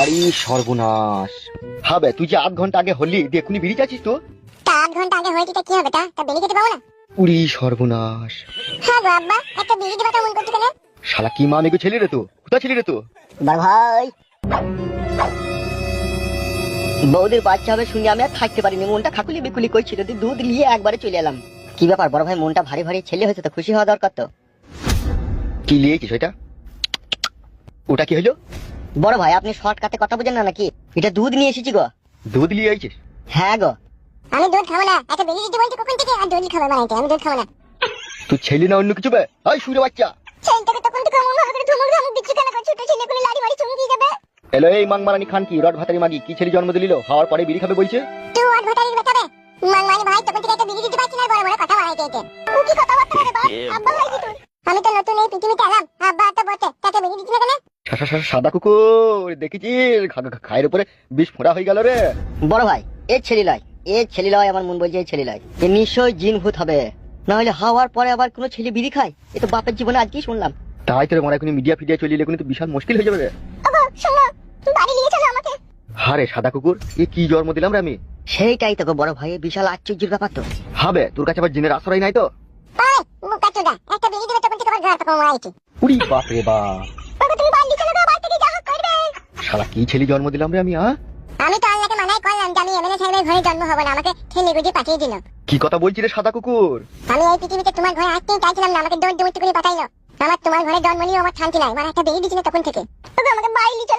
আরে সর্বনাশ। হবে তুই যে আধ ঘণ্টা আগে হলি দিয়ে এখনই বেরিয়ে যাচ্ছিস তো? তা আধ ঘণ্টা আগে হয়েছে কি হবে তা? তা বেরিয়ে যেতে পাবো না? উড়ি সর্বনাশ। হ্যাঁ গো আব্বা একটা বেরিয়ে দেবা তো মন করতে কেন শালা কি মা মেগো ছেলে রে তো? কোথা ছেলে রে তো? বড় ভাই। বৌদির বাচ্চা হবে শুনে আমি আর থাকতে পারিনি মনটা খাকুলি বিকুলি করছিল তুই দুধ নিয়ে একবারে চলে এলাম। কি ব্যাপার বড় ভাই মনটা ভারী ভারী ছেলে হয়েছে তো খুশি হওয়া দরকার তো? কি লিয়েছিস ওইটা? ওটা কি হলো? বড় ভাই আপনি শর্টকাটে কথা বোঝেন না নাকি? এটা দুধ নিয়ে এসেছি গো। দুধ নিয়ে আইছিস হ্যাঁ গো। আমি দুধ খাব না। একটা বেরিয়ে যেতে বলছি কখন থেকে? আর দুধ খাব বানাইতে আমি দুধ খাব না। তুই ছেলে না অন্য কিছু বে? হাই সুরে বাচ্চা। ছেলেটাকে তখন থেকে আমার ভাবে ধমক ধমক দিচ্ছি কেন ছোট ছেলে করে লাড়ি বাড়ি চুমু দিয়ে যাবে। এলো এই মাং মারানি খান কি রড ভাতারি মাগি কি ছেলে জন্ম দিল? হওয়ার পরে বিড়ি খাবে বলছে। তুই আর ভাতারির বেটাবে মাংমানি ভাই তখন থেকে একটা বেরিয়ে দিতে পারছি না বড় বড় কথা বাড়াইতে এতে। ও কি কথা বলতে রে বাপ? আব্বা ভাই কি তুই আমি তো নতুন এই পৃথিবীতে এলাম। আব্বা তো বটে তাকে বেরিয়ে দিচ্ছি না কেন? সাদা কুকুর দেখেছিস? খায়ের উপরে বিষ ফোড়া হয়ে গেল রে। বড় ভাই এ ছেলে লয় এ ছেলে লয় আমার মন বলছে ছেলে লয়। এ নিশ্চয় জিন ভূত হবে। না হলে হাওয়ার পরে আবার কোনো ছেলে বিড়ি খায়? এ তো বাপের জীবনে আজকেই শুনলাম। তাই তোর মনে এখন মিডিয়া ফিডিয়া চলিয়ে এখন তো বিশাল মুশকিল হয়ে যাবে রে। ওগো শোনো বাড়ি নিয়ে চলো আমাকে। হারে সাদা কুকুর এ কি জন্ম দিলাম রে আমি? সেইটাই তো বড় ভাই এ বিশাল আশ্চর্যের ব্যাপার তো। হবে তোর কাছে আবার জিনের আশ্রয় নাই তো? আরে মুখা চোদা একটা বেরিয়ে দেবে তখন থেকে আবার ঘর তখন আইছি উড়ি বাপ রে বাপ। শালা কি ছেলে জন্ম দিলাম রে আমি আ? আমি তো আল্লাহকে মানাই করলাম যে আমি এমএনএস সাহেবের ঘরে জন্ম হব না আমাকে ঠেলে গুজে পাঠিয়ে দিল। কি কথা বলছিস রে সাদা কুকুর? আমি এই পৃথিবীতে তোমার ঘরে আসতেই চাইছিলাম না আমাকে দৌড় দৌড় করে পাঠাইলো। আমার তোমার ঘরে জন্ম নিয়ে আমার শান্তি নাই আমার একটা বেরিয়ে দিচ্ছিল তখন থেকে। তবে আমাকে বাইরে চলো